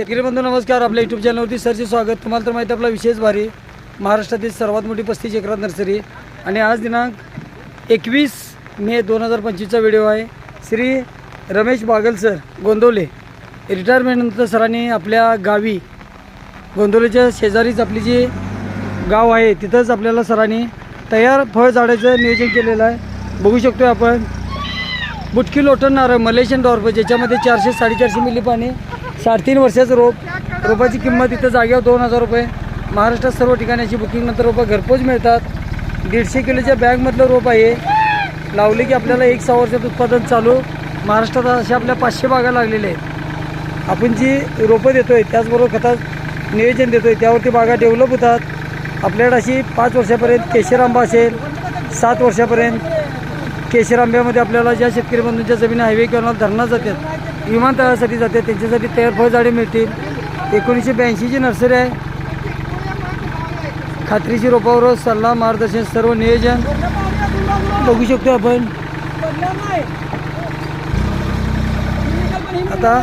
शेतकरी बंधू नमस्कार. आपल्या युट्यूब चॅनलवरती सरचे स्वागत. तुम्हाला तर माहिती आपला विशेष भारी. महाराष्ट्रातील सर्वात मोठी पस्तीस एकरात नर्सरी. आणि आज दिनांक एकवीस मे दोन हजार पंचवीसचा व्हिडिओ आहे. श्री रमेश बागल सर गोंदवले. रिटायरमेंटनंतर सरांनी आपल्या गावी गोंदवलेच्या शेजारीच आपली जी गाव आहे तिथंच आपल्याला सरांनी तयार फळ झाडाचं नियोजन केलेलं आहे. बघू शकतो आपण. बुटकी लोटणणारं मलेशियन डॉर्फ ज्याच्यामध्ये चारशे साडेचारशे मिली पाणी साडेतीन वर्षाचं रोप रोपाची किंमत इथं जागेवर दोन हजार रुपये. महाराष्ट्रात सर्व ठिकाणी अशी बुकिंगनंतर रोपं घरपोच मिळतात. दीडशे किलोच्या बॅगमधलं रोप आहे. लावले की आपल्याला एक सहा वर्षात उत्पादन चालू. महाराष्ट्रात अशा आपल्या पाचशे बागा लागलेल्या आहेत. आपण जी रोपं देतो आहे त्याचबरोबर खतात नियोजन देतो आहे त्यावरती बागा डेव्हलप होतात. आपल्याकडे अशी पाच वर्षापर्यंत केशर आंबा असेल सात वर्षापर्यंत केशर आंब्यामध्ये आपल्याला ज्या शेतकरी बंधूंच्या जमिनी हायवे किंवा धरणात जातात विमानतळासाठी जाते त्यांच्यासाठी तयार फळझाडे मिळतील. एकोणीसशे ब्याऐंशीची नर्सरी आहे. खात्रीची रोपावर सल्ला मार्गदर्शन सर्व नियोजन बघू शकतो आपण. आता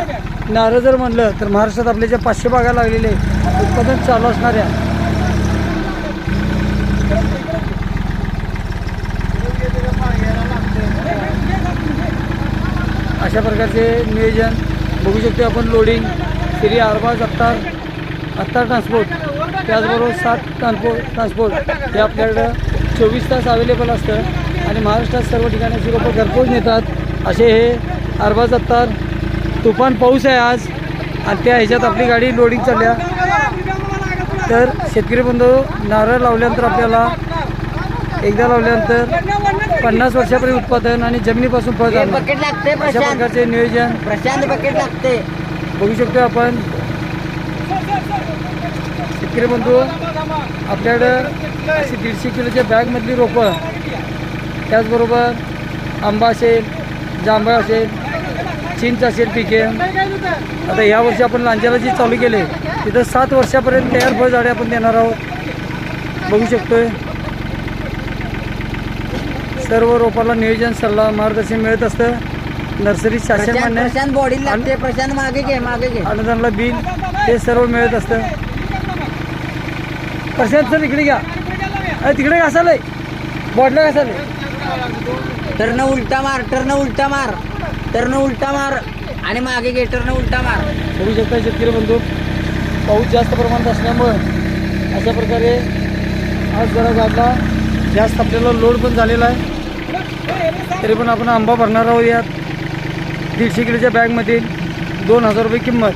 नारळ जर म्हणलं तर महाराष्ट्रात आपल्या ज्या पाचशे बागा लागलेले आहेत, उत्पादन चालू असणाऱ्या अशा प्रकारचे नियोजन बघू शकतो आपण लोडिंग श्री अरबाज अत्तार अत्तार ट्रान्सपोर्ट त्याचबरोबर सात ट्रान्सपोर्ट ट्रान्सपोर्ट हे आपल्याकडं चोवीस तास अवेलेबल असतं आणि महाराष्ट्रात सर्व ठिकाणी लोकं घरपोच नेतात. असे हे अरबाज अत्तार तुफान पाऊस आहे आज आणि त्या ह्याच्यात आपली गाडी लोडिंग चालल्या. तर शेतकरी बंधू नारळ लावल्यानंतर आपल्याला एकदा लावल्यानंतर पन्नास वर्षापर्यंत उत्पादन आणि जमिनीपासून फळ हे जाणं. लागते अशा प्रशांत. प्रकारचे नियोजन प्रशांत बकेट लागते. बघू शकतो आपण. शेतकरी बंधू आपल्याकडं अशी दीडशे किलोच्या बॅगमधली रोपं त्याचबरोबर आंबा असेल जांभळ असेल चिंच असेल पिके. आता ह्या वर्षी आपण लांजाला जी चालू केले. तिथं सात वर्षापर्यंत तयार फळझाडे आपण देणार आहोत. बघू शकतोय. सर्व रोपाला नियोजन सल्ला मार्गदर्शन मिळत असतं. नर्सरी शासन प्रशांत मान्य प्रशांत बॉडी लागते. प्रशांत मागे घे मागे घे. अनुदानला बिल ते सर्व मिळत असतं. प्रशांत सर इकडे घ्या. अरे तिकडे घासालय. बॉडला घासालय. टर्न उलटा मार टर्न उलटा मार टर्न उलटा मार आणि मागे घे टर्न उलटा मार. बघू शकता शेतकरी बंधू पाऊस जास्त प्रमाणात असल्यामुळं अशा प्रकारे आज जरा गाडला जास्त आपल्याला लोड पण झालेला आहे. तरी पण आपण आंबा भरणार आहोत यात. दीडशे किलोच्या बॅगमधील दोन हजार रुपये किंमत.